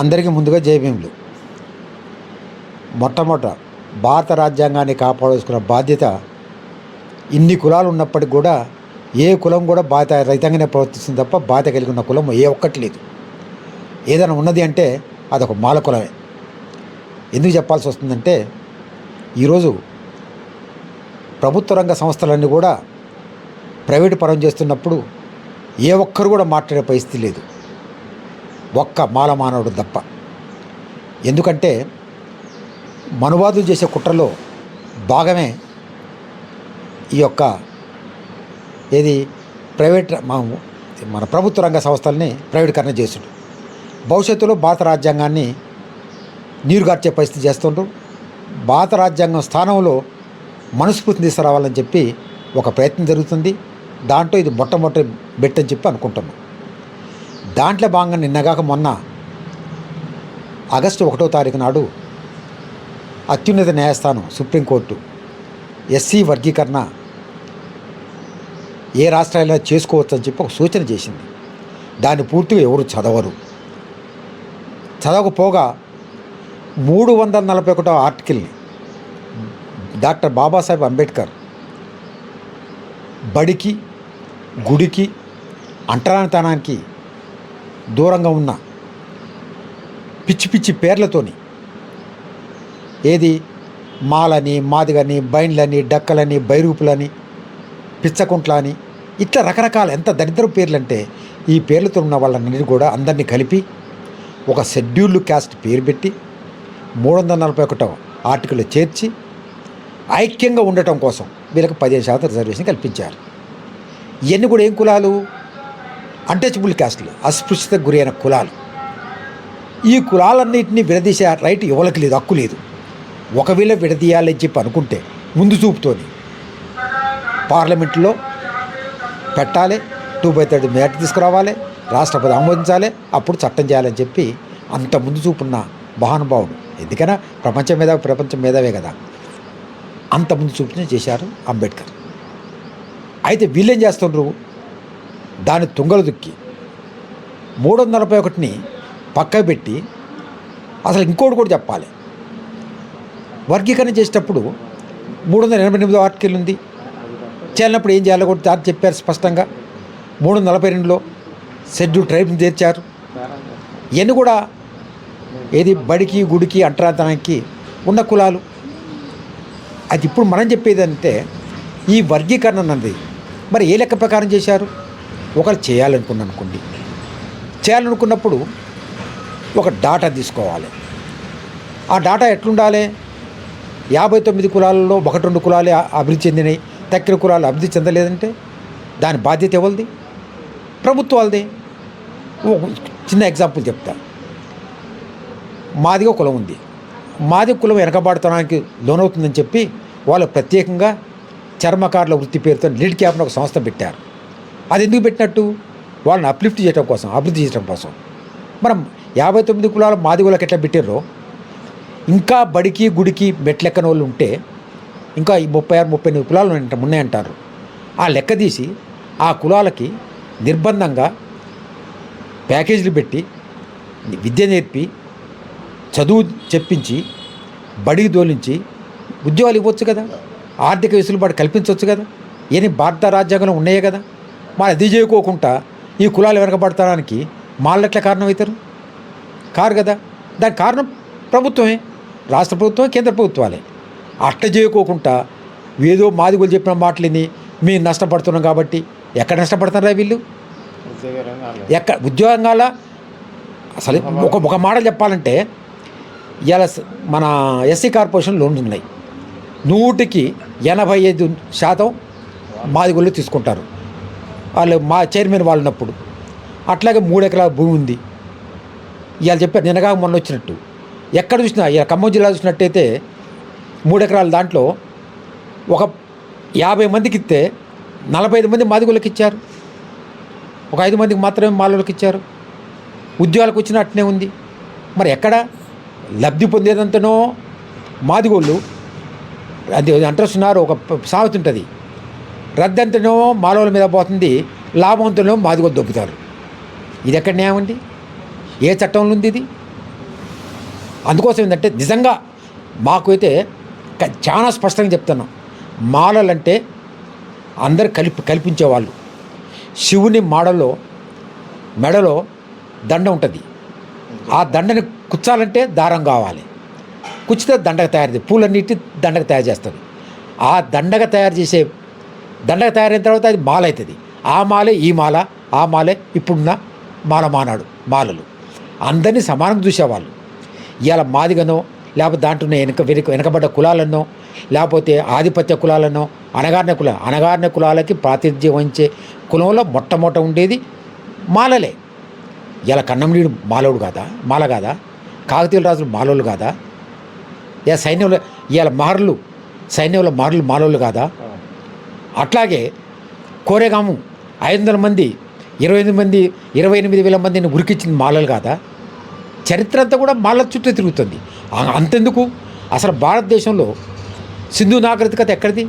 అందరికీ ముందుగా జయభీములు మొట్టమొదట భారత రాజ్యాంగాన్ని కాపాడుకున్న బాధ్యత ఇన్ని కులాలు ఉన్నప్పటికి కూడా ఏ కులం కూడా బాధ్యత రహితంగానే ప్రవర్తిస్తుంది తప్ప బాధ్యత కలిగి ఉన్న కులం ఏ ఒక్కటి లేదు. ఏదైనా ఉన్నది అంటే అదొక మాల కులమే. ఎందుకు చెప్పాల్సి వస్తుందంటే ఈరోజు ప్రభుత్వ రంగ సంస్థలన్నీ కూడా ప్రైవేటు పరం చేస్తున్నప్పుడు ఏ ఒక్కరు కూడా మాట్లాడే పరిస్థితి లేదు. ఒక్క మాలమానవుడు తప్ప. ఎందుకంటే మనువాదులు చేసే కుట్రలో భాగమే ఈ యొక్క ఏది ప్రైవేట్ మన ప్రభుత్వ రంగ సంస్థల్ని ప్రైవేటీకరణ చేసుడు. భవిష్యత్తులో భారత రాజ్యాంగాన్ని నీరుగార్చే పరిస్థితి చేస్తుండ్రు. భారత రాజ్యాంగం స్థానంలో మనస్ఫూర్తిని తీసుకురావాలని చెప్పి ఒక ప్రయత్నం జరుగుతుంది. దాంట్లో ఇది మొట్టమొదటి బెట్ అని చెప్పి అనుకుంటున్నాం. దాంట్లో భాగంగా నిన్నగాక మొన్న ఆగస్టు ఒకటో తారీఖు నాడు అత్యున్నత న్యాయస్థానం సుప్రీంకోర్టు ఎస్సీ వర్గీకరణ ఏ రాష్ట్రాలైనా చేసుకోవచ్చని చెప్పి ఒక సూచన చేసింది. దాన్ని పూర్తిగా ఎవరు చదవరు. చదవకపోగా మూడు వందల నలభై ఒకటో ఆర్టికల్ని డాక్టర్ బాబాసాహెబ్ అంబేద్కర్ బడికి గుడికి అంటరానితనానికి దూరంగా ఉన్న పిచ్చి పిచ్చి పేర్లతోని ఏది మాలని మాదిగని బైండ్లని డక్కలని బైరూపులని పిచ్చకుంట్ల అని ఇట్లా రకరకాల ఎంత దరిద్ర పేర్లు అంటే ఈ పేర్లతో ఉన్న వాళ్ళని కూడా అందరినీ కలిపి ఒక షెడ్యూల్డ్ క్యాస్ట్ పేరు పెట్టి మూడు వందల నలభై ఒకటో ఆర్టికల్ చేర్చి ఐక్యంగా ఉండటం కోసం వీళ్ళకి పదిహేను శాతం రిజర్వేషన్ కల్పించారు. ఇవన్నీ కూడా ఏం కులాలు? అన్టచబుల్ క్యాస్ట్లు అస్పృశ్యతకు గురైన కులాలు. ఈ కులాలన్నింటినీ విడదీసే రైట్ ఎవరికి లేదు హక్కు లేదు. ఒకవేళ విడదీయాలని చెప్పి అనుకుంటే ముందు చూపుతోని పార్లమెంట్లో పెట్టాలి టూ బై థర్డ్ మేట తీసుకురావాలి రాష్ట్రపతి ఆమోదించాలి అప్పుడు చట్టం చేయాలని చెప్పి అంత ముందు చూపున్న మహానుభావుడు. ఎందుకైనా ప్రపంచం మీద ప్రపంచం మీదవే కదా. అంత ముందు చూపుని చేశారు అంబేద్కర్. అయితే వీళ్ళేం చేస్తుండ్రు? దాని తుంగలు దుక్కి మూడు వందల నలభై ఒకటిని పక్క పెట్టి అసలు ఇంకోటి కూడా చెప్పాలి. వర్గీకరణ చేసేటప్పుడు మూడు వందల ఎనభై ఎనిమిదో ఆర్టికల్ ఉంది. చేయాలన్నప్పుడు ఏం చేయాలో కూడా దాన్ని చెప్పారు స్పష్టంగా. మూడు వందల నలభై రెండులో షెడ్యూల్ ట్రైబ్ని చేర్చారు ఇవన్నీ కూడా ఏది బడికి గుడికి అంటరాంతనానికి ఉన్న కులాలు. అది ఇప్పుడు మనం చెప్పేది అంటే ఈ వర్గీకరణ అన్నది. మరి ఏ లెక్క ప్రకారం చేశారు? ఒకరు చేయాలనుకున్నాను అనుకోండి. చేయాలనుకున్నప్పుడు ఒక డాటా తీసుకోవాలి. ఆ డాటా ఎట్లుండాలి? యాభై తొమ్మిది కులాలలో ఒకటి రెండు కులాలే అభివృద్ధి చెందినాయి. తక్కిన కులాలు అభివృద్ధి చెందలేదంటే దాని బాధ్యత ఎవరిది? ప్రభుత్వాలది. చిన్న ఎగ్జాంపుల్ చెప్తా. మాదిగ కులం ఉంది. మాది కులం వెనకబాడుతనానికి లోనవుతుందని చెప్పి వాళ్ళు ప్రత్యేకంగా చర్మకారుల వృత్తి పేరుతో లీడ్ క్యాప్ను ఒక సంస్థ పెట్టారు. అది ఎందుకు పెట్టినట్టు? వాళ్ళని అప్లిఫ్ట్ చేయడం కోసం అభివృద్ధి చేయడం కోసం. మనం యాభై తొమ్మిది కులాల మాదిగులకు ఎట్లా పెట్టారో ఇంకా బడికి గుడికి మెట్లెక్కని వాళ్ళు ఉంటే ఇంకా ఈ ముప్పై ఆరు ముప్పై ఎనిమిది కులాలు ఉన్నాయంటారు. ఆ లెక్క తీసి ఆ కులాలకి నిర్బంధంగా ప్యాకేజీలు పెట్టి విద్య నేర్పి చదువు చెప్పించి బడికి దోలించి ఉద్యోగాలు ఇవ్వచ్చు కదా? ఆర్థిక వెసులుబాటు కల్పించవచ్చు కదా? ఏని భారత రాజ్యాంగంలో ఉన్నాయే కదా? మరి అది చేయకోకుండా ఈ కులాలు వెనకబడతానికి మాళ్ళు ఎట్లా కారణం అవుతారు? కారు కదా. దానికి కారణం ప్రభుత్వమే. రాష్ట్ర ప్రభుత్వం కేంద్ర ప్రభుత్వాలే. అట్ట చేయకోకుండా ఏదో మాదిగులు చెప్పిన మాటలని మేము నష్టపడుతున్నాం కాబట్టి ఎక్కడ నష్టపడుతున్నారా వీళ్ళు? ఎక్కడ ఉద్యోగంగా అసలు ఒక ఒక మాట చెప్పాలంటే ఇలా మన ఎస్సీ కార్పొరేషన్ లోన్స్ ఉన్నాయి. నూటికి ఎనభై ఐదు శాతం మాదిగుళ్ళు తీసుకుంటారు. వాళ్ళు మా చైర్మన్ వాళ్ళు ఉన్నప్పుడు. అట్లాగే మూడు ఎకరాల భూమి ఉంది. ఇవాళ చెప్పారు నిన్నగా మొన్న వచ్చినట్టు. ఎక్కడ చూసినా ఇలా ఖమ్మం జిల్లా చూసినట్టయితే మూడు ఎకరాల దాంట్లో ఒక యాభై మందికి ఇస్తే నలభై ఐదు మంది మాదిగోళ్ళకి ఇచ్చారు. ఒక ఐదు మందికి మాత్రమే మాలోళ్ళకి ఇచ్చారు. ఉద్యోగాలకు వచ్చిన అట్నే ఉంది. మరి ఎక్కడ? లబ్ధి పొందేదంతనో మాదిగోళ్ళు అది అంటున్నారు ఒక ప- సామెత ఉంటుంది. రద్దంతనో మానవుల మీద పోతుంది లాభంతనో మాదిగోళ్ళు దొబ్బుతారు. ఇది ఎక్కడ న్యాయం అండి? ఏ చట్టంలో ఉంది ఇది? అందుకోసం ఏంటంటే నిజంగా మాకు అయితే చాలా స్పష్టంగా చెప్తున్నాం. మాలలంటే అందరు కలిపి కల్పించేవాళ్ళు శివుని మాడలో మెడలో దండ ఉంటుంది. ఆ దండని కుచ్చాలంటే దారం కావాలి. కుచ్చితే దండగ తయారు పూలన్నిటి దండగ తయారు చేస్తుంది ఆ దండగ తయారు చేసే దండగ తయారైన తర్వాత అది మాల అవుతుంది ఆ మాలే ఈ మాల ఆ మాలే ఇప్పుడున్న మాల మానాడు మాలలు. అందరినీ సమానంగా చూసేవాళ్ళు. ఇవాళ మాదిగనో లేకపోతే దాంట్లో ఉన్న వెనక వెనుక వెనకబడ్డ కులాలనో లేకపోతే ఆధిపత్య కులాలనో అనగారిన కుల అనగారిన కులాలకి ప్రాతినిధ్యం వహించే కులంలో మొట్టమొదట ఉండేది మాలలే. ఇలా కన్నంనీడు మాలోడు కాదా మాల కాదా? కాకతీయుల రాజులు మాలోళ్ళు కాదా? ఇలా సైన్యంలో ఇవాళ మారులు సైన్యంలో మారులు మాలోళ్ళు కాదా? అట్లాగే కోరేగాము ఐదు వందల మంది ఇరవై ఎనిమిది మంది ఇరవై ఎనిమిది వేల మందిని ఉరికిచ్చింది మాలలు కాదా? చరిత్ర అంతా కూడా మాల చుట్టూ తిరుగుతుంది. అంతెందుకు? అసలు భారతదేశంలో సింధు నాగరికత ఎక్కడిది?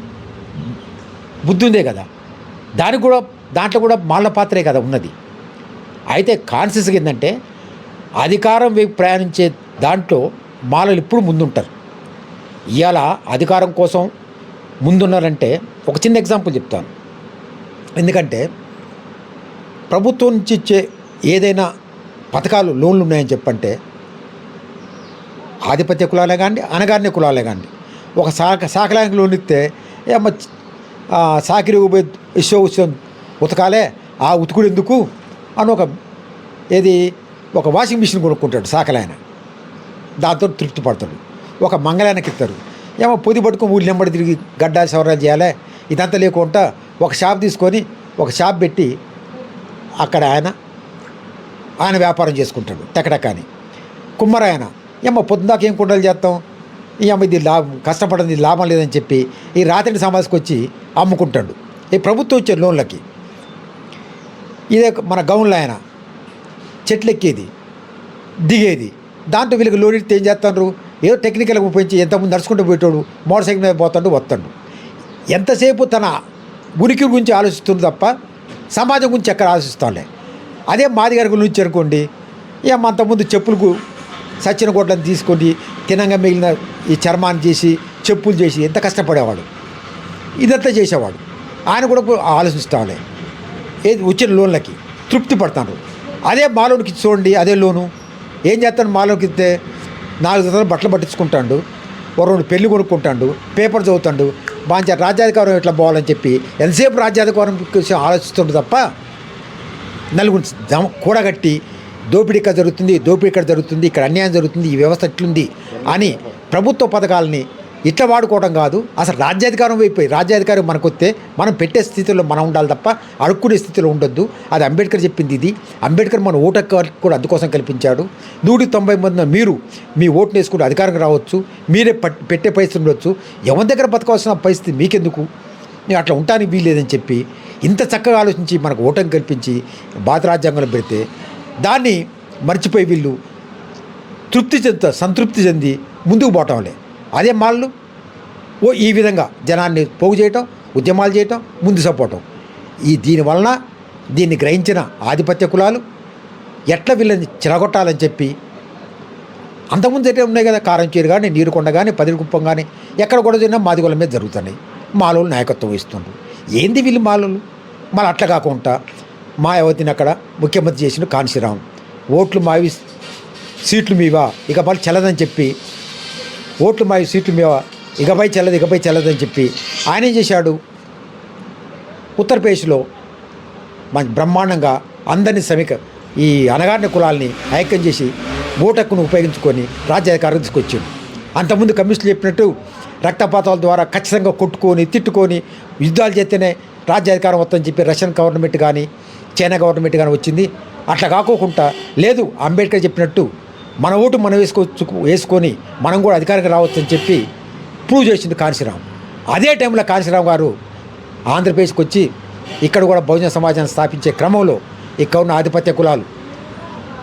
బుద్ధుందే కదా. దానికి కూడా దాంట్లో కూడా మాల పాత్రే కదా ఉన్నది. అయితే కాన్షియస్ ఏంటంటే అధికారం వైపు ప్రయాణించే దాంట్లో మాలలు ఇప్పుడు ముందుంటారు. ఇవాళ అధికారం కోసం ముందున్నారంటే ఒక చిన్న ఎగ్జాంపుల్ చెప్తాను. ఎందుకంటే ప్రభుత్వం నుంచి ఇచ్చే ఏదైనా పథకాలు లోన్లు ఉన్నాయని చెప్పంటే ఆధిపత్య కులాలే కానీ అనగారిన కులాలే కానీ ఒక శాఖ శాఖలానికి లోన్ ఇస్తే ఏమో సాకిరి పోయి ఇష్టం వచ్చిన ఉతకాలే ఆ ఉతుకుడు ఎందుకు? అని ఒక ఏది ఒక వాషింగ్ మిషన్ కొనుక్కుంటాడు సాకలాయన. దాంతో తృప్తి పడతాడు. ఒక మంగళానికి ఇస్తారు. ఏమో పొది పట్టుకుని ఊళ్ళు నెంబడి తిరిగి గడ్డాలు సవరాలు చేయాలి. ఇదంతా లేకుండా ఒక షాప్ తీసుకొని ఒక షాప్ పెట్టి అక్కడ ఆయన ఆయన వ్యాపారం చేసుకుంటాడు టకటకాని కుమ్మరాయన ఏమో పొద్దుదాకా ఏం కుండలు చేస్తాం? ఈ అమ్మ ఇది లాభం కష్టపడింది లాభం లేదని చెప్పి ఈ రాత్రి సమాజకు వచ్చి అమ్ముకుంటాడు. ఈ ప్రభుత్వం ఇచ్చే లోన్లకి. ఇదే మన గౌన్లో ఆయన చెట్లెక్కేది దిగేది. దాంట్లో వీళ్ళకి లోన్ ఇస్తే ఏం చేస్తారు ఏదో టెక్నికల్గా ఉపయోగించి ఎంతమంది నడుచుకుంటూ పోయేటోడు మోటార్ సైకిల్ మీద పోతాడు వస్తాడు. ఎంతసేపు తన ఉనికి గురించి ఆలోచిస్తుంది తప్ప సమాజం గురించి ఎక్కడ ఆలోచిస్తాంలే అదే మాదిగారి గురించి అనుకోండి ఏం అంతకుముందు చెప్పులకు సచ్చిన గొడ్లను తీసుకొని తినంగా మిగిలిన ఈ చర్మాన్ని చేసి చెప్పులు చేసి ఎంత కష్టపడేవాడు? ఇదంతా చేసేవాడు. ఆయన కూడా ఆలోచిస్తాలే ఏది వచ్చిన లోన్లకి తృప్తి పడతాడు అదే మాలోనికి చూడండి అదే లోను. ఏం చేస్తాను మాలోకి ఇస్తే నాలుగు జతలు బట్టలు పట్టించుకుంటాడు. ఓ రెండు పెళ్ళి కొనుక్కుంటాడు. పేపర్ చదువుతాడు. బాగా రాజ్యాధికారం ఎట్లా పోవాలని చెప్పి ఎంతసేపు రాజ్యాధికారం కోసం ఆలోచిస్తుండు తప్ప నలుగురు దమ కూడగట్టి దోపిడీ ఇక్కడ జరుగుతుంది దోపిడీ ఇక్కడ జరుగుతుంది ఇక్కడ అన్యాయం జరుగుతుంది ఈ వ్యవస్థ ఎట్లుంది అని ప్రభుత్వ పథకాలని ఇట్లా వాడుకోవడం కాదు. అసలు రాజ్యాధికారం వైపు రాజ్యాధికారం మనకొస్తే మనం పెట్టే స్థితిలో మనం ఉండాలి తప్ప అడుక్కునే స్థితిలో ఉండొద్దు. అది అంబేద్కర్ చెప్పింది ఇది. అంబేద్కర్ మన ఓటు కూడా అందుకోసం కల్పించాడు. నూటి తొంభై మంది మీరు మీ ఓటు వేసుకుంటే అధికారం రావచ్చు. మీరే పెట్టే పరిస్థితి ఉండొచ్చు. ఎవరి దగ్గర బతకాల్సిన పరిస్థితి మీకెందుకు? నేను అట్లా ఉంటానికి వీల్లేదని చెప్పి ఇంత చక్కగా ఆలోచించి మనకు ఓటమి కల్పించి భారత రాజ్యాంగంలో పెడితే దాన్ని మర్చిపోయి వీళ్ళు తృప్తి చెందుతా సంతృప్తి చెంది ముందుకు పోవటంలే అదే మాళ్ళు ఓ ఈ విధంగా జనాన్ని పోగు చేయటం ఉద్యమాలు చేయటం ముందు సపోవటం ఈ దీని వలన దీన్ని గ్రహించిన ఆధిపత్య కులాలు ఎట్లా వీళ్ళని చిరగొట్టాలని చెప్పి అంతకుముందు అయితే ఉన్నాయి కదా కారంచేరు కానీ నీరుకొండ కానీ పదిరికుప్పం కానీ ఎక్కడ కూడా జరిగినా మాదిగోళ్ళ మీద జరుగుతున్నాయి. మాలోళ్ళు నాయకత్వం వహిస్తుండ్రు. ఏంది వీళ్ళు మాలోళ్ళు? మళ్ళీ అట్లా కాకుండా మాయావతిని అక్కడ ముఖ్యమంత్రి చేసిన కాన్శీరామ్ ఓట్లు మావి సీట్లు మీవా? ఇక మళ్ళీ చల్లదని చెప్పి ఓట్లు మా సీట్లు మీవా? ఇకపై చెల్లదు ఇకపై చెల్లదని చెప్పి ఆయన ఏం చేశాడు? ఉత్తరప్రదేశ్లో మన బ్రహ్మాండంగా అందరినీ సమీక ఈ అనగారిన కులాల్ని ఐక్యం చేసి ఓటక్కును ఉపయోగించుకొని రాజ్యాధికారం తీసుకొచ్చాడు. అంతకుముందు కమ్యూనిస్టులు చెప్పినట్టు రక్తపాతాల ద్వారా ఖచ్చితంగా కొట్టుకొని తిట్టుకొని యుద్ధాలు చేస్తేనే రాజ్యాధికారం వస్తుందని చెప్పి రష్యన్ గవర్నమెంట్ కానీ చైనా గవర్నమెంట్ కానీ వచ్చింది. అట్లా కాకోకుండా లేదు అంబేద్కర్ చెప్పినట్టు మన ఓటు మనం వేసుకోవచ్చు వేసుకొని మనం కూడా అధికారికి రావచ్చు అని చెప్పి ప్రూవ్ చేసింది కాంశీరామ్ అదే టైంలో కాంశీరామ్ గారు ఆంధ్రప్రదేశ్కి వచ్చి ఇక్కడ కూడా బహుజన సమాజాన్ని స్థాపించే క్రమంలో ఇక్కడ ఉన్న ఆధిపత్య కులాలు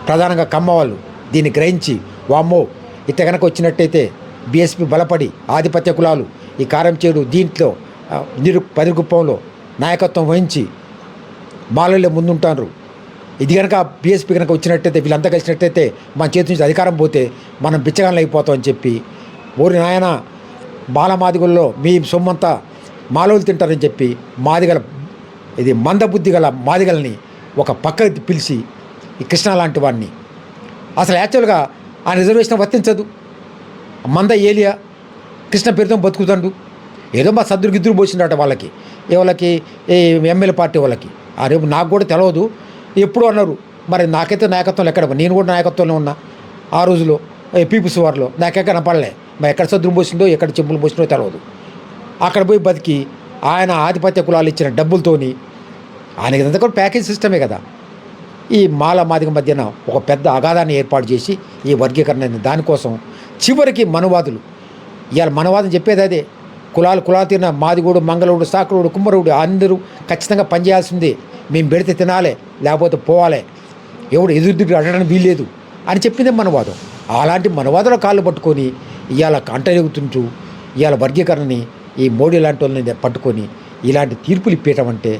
ప్రధానంగా కమ్మ వాళ్ళు దీన్ని గ్రహించి వామ్మో ఇట్ట కనుక వచ్చినట్టయితే బీఎస్పీ బలపడి ఆధిపత్య కులాలు ఈ కారం చేడు దీంట్లో నిరు పదిగుప్పంలో నాయకత్వం వహించి మాలల్లో ముందుంటారు ఇది కనుక బీఎస్పీ కనుక వచ్చినట్టయితే వీళ్ళంతా కలిసినట్టయితే మన చేతి నుంచి అధికారం పోతే మనం బిచ్చగాళ్ళు అయిపోతామని చెప్పి ఓరి నాయన బాలమాదిగుల్లో మీ సొమ్మంతా మాలోలు తింటారని చెప్పి మాదిగల ఇది మందబుద్ధి గల మాదిగల్ని ఒక పక్కకి పిలిచి ఈ కృష్ణ లాంటి వాడిని అసలు యాక్చువల్గా ఆ రిజర్వేషన్ వర్తించదు. మంద ఏలియా కృష్ణ పేరుతో బతుకుతాడు. ఏదో మా సద్దురు గిద్దురు పోసిండట వాళ్ళకి ఏ వాళ్ళకి ఏ ఎమ్మెల్యే పార్టీ వాళ్ళకి. ఆ రేపు నాకు కూడా తెలియదు ఎప్పుడు అన్నారు? మరి నాకైతే నాయకత్వం ఎక్కడ? నేను కూడా నాయకత్వంలో ఉన్నా. ఆ రోజులో పీపుల్స్ వారిలో నాకెక్కడ పడలే మరి ఎక్కడ సద్దురు పోసిందో ఎక్కడ చెంపులు పోసిందో తెలియదు అక్కడ పోయి బతికి ఆయన ఆధిపత్య కులాలు ఇచ్చిన డబ్బులతోని ఆయనకి ఇదంతా కూడా ప్యాకేజ్ సిస్టమే కదా. ఈ మాల మాదిగ మధ్యన ఒక పెద్ద అగాధాన్ని ఏర్పాటు చేసి ఈ వర్గీకరణ దానికోసం చివరికి మనువాదులు ఇవాళ మనవాదం చెప్పేది అదే. కులాలు కులాలు తిన్న మాదిగోడు మంగళూడు సాకులుడు కుమ్మరుడు అందరూ ఖచ్చితంగా పనిచేయాల్సిందే. మేము పెడితే తినాలే. లేకపోతే పోవాలి. ఎవడు ఎదురు దిగుడు అడగడానికి వీల్లేదు అని చెప్పిందే మనవాదం. అలాంటి మనవాదుల కాళ్ళు పట్టుకొని ఇవాళ కంటెరుగుతుంటూ ఇవాళ వర్గీకరణని ఈ మోడీ లాంటి వాళ్ళని పట్టుకొని ఇలాంటి తీర్పులు ఇప్పేయటం అంటే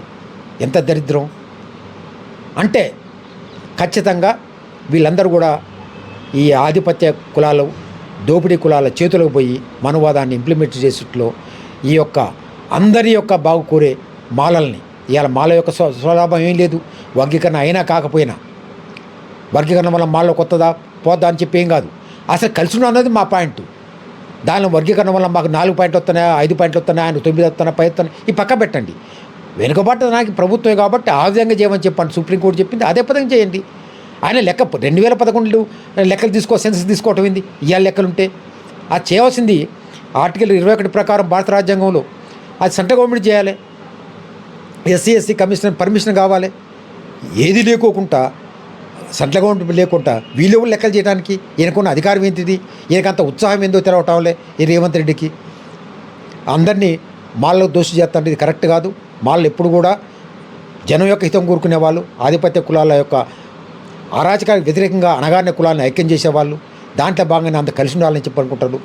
ఎంత దరిద్రం? అంటే ఖచ్చితంగా వీళ్ళందరూ కూడా ఈ ఆధిపత్య కులాలు దోపిడీ కులాల చేతులకు పోయి మనవాదాన్ని ఇంప్లిమెంట్ చేసేట్లో ఈ యొక్క అందరి యొక్క బాగు కోరే మాలల్ని. ఇవాళ మాల యొక్క స్వ స్వలాభం ఏం లేదు. వర్గీకరణ అయినా కాకపోయినా. వర్గీకరణ వల్ల మాలో కొత్తదా పోద్దా అని చెప్పి ఏం కాదు. అసలు కలిసి అన్నది మా పాయింట్. దానిలో వర్గీకరణ వల్ల మాకు నాలుగు పాయింట్లు వస్తున్నాయా ఐదు పాయింట్లు వస్తున్నాయా ఆయన తొమ్మిది వస్తున్నా పై వస్తున్నాయి ఈ పక్క పెట్టండి. వెనుకబాటు నాకు ప్రభుత్వమే కాబట్టి ఆ విధంగా చేయమని చెప్పండి. సుప్రీంకోర్టు చెప్పింది అదే పదంగా చేయండి. ఆయన లెక్క రెండు వేల పదకొండు లెక్కలు తీసుకో సెన్సస్ తీసుకోవటం ఏంది? ఇవాళ లెక్కలుంటే. అది చేయవలసింది ఆర్టికల్ ఇరవై ఒకటి ప్రకారం భారత రాజ్యాంగంలో. అది సెంట్రల్ గవర్నమెంట్ చేయాలి. ఎస్సీ ఎస్సీ కమిషనర్ పర్మిషన్ కావాలి. ఏది లేకోకుండా సెంట్రల్ గవర్నమెంట్ లేకుండా వీళ్ళెవరు లెక్కలు చేయడానికి? ఈయనకున్న అధికారం ఏంటిది? ఈయనకంత ఉత్సాహం ఏందో తెలవటంలే ఈ రేవంత్ రెడ్డికి. అందరినీ మాల్లో దోషి చేస్తాంటే ఇది కరెక్ట్ కాదు. మాళ్ళు ఎప్పుడు కూడా జనం యొక్క హితం కోరుకునే వాళ్ళు ఆధిపత్య కులాల యొక్క అరాచకాలకు వ్యతిరేకంగా అనగానే కులాలను ఐక్యం చేసేవాళ్ళు దాంట్లో భాగంగానే అంత కలిసి ఉండాలని చెప్పి అనుకుంటారు.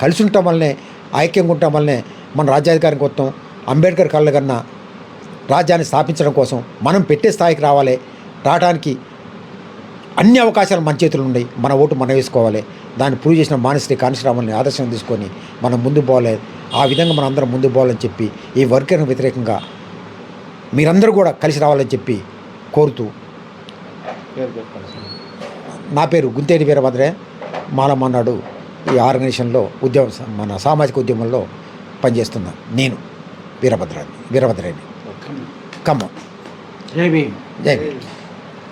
కలిసి ఉండటం వల్లనే ఐక్యంగా ఉండటం వల్లనే మన రాజ్యాధికారం వస్తాం అంబేద్కర్ కళ్ళ కన్నా రాజ్యాన్ని స్థాపించడం కోసం మనం పెట్టే స్థాయికి రావాలి. రావడానికి అన్ని అవకాశాలు మన చేతులు ఉన్నాయి. మన ఓటు మనం వేసుకోవాలి. దాన్ని ప్రూవ్ చేసిన మానశ్రీ కానిశ్రామల్ని ఆదర్శం తీసుకొని మనం ముందు పోవాలి. ఆ విధంగా మనం అందరం ముందు పోవాలని చెప్పి ఈ వర్గీకరణ వ్యతిరేకంగా మీరందరూ కూడా కలిసి రావాలని చెప్పి కోరుతూ. నా పేరు గుంతేటి వీరభద్రే. మాలమన్నాడు ఈ ఆర్గనైజేషన్లో ఉద్యమ మన సామాజిక ఉద్యమంలో పనిచేస్తున్నా నేను వీరభద్రాన్ని వీరభద్రాన్ని ఓకే ఖమ్మం జై భీమ్ జై భీమ్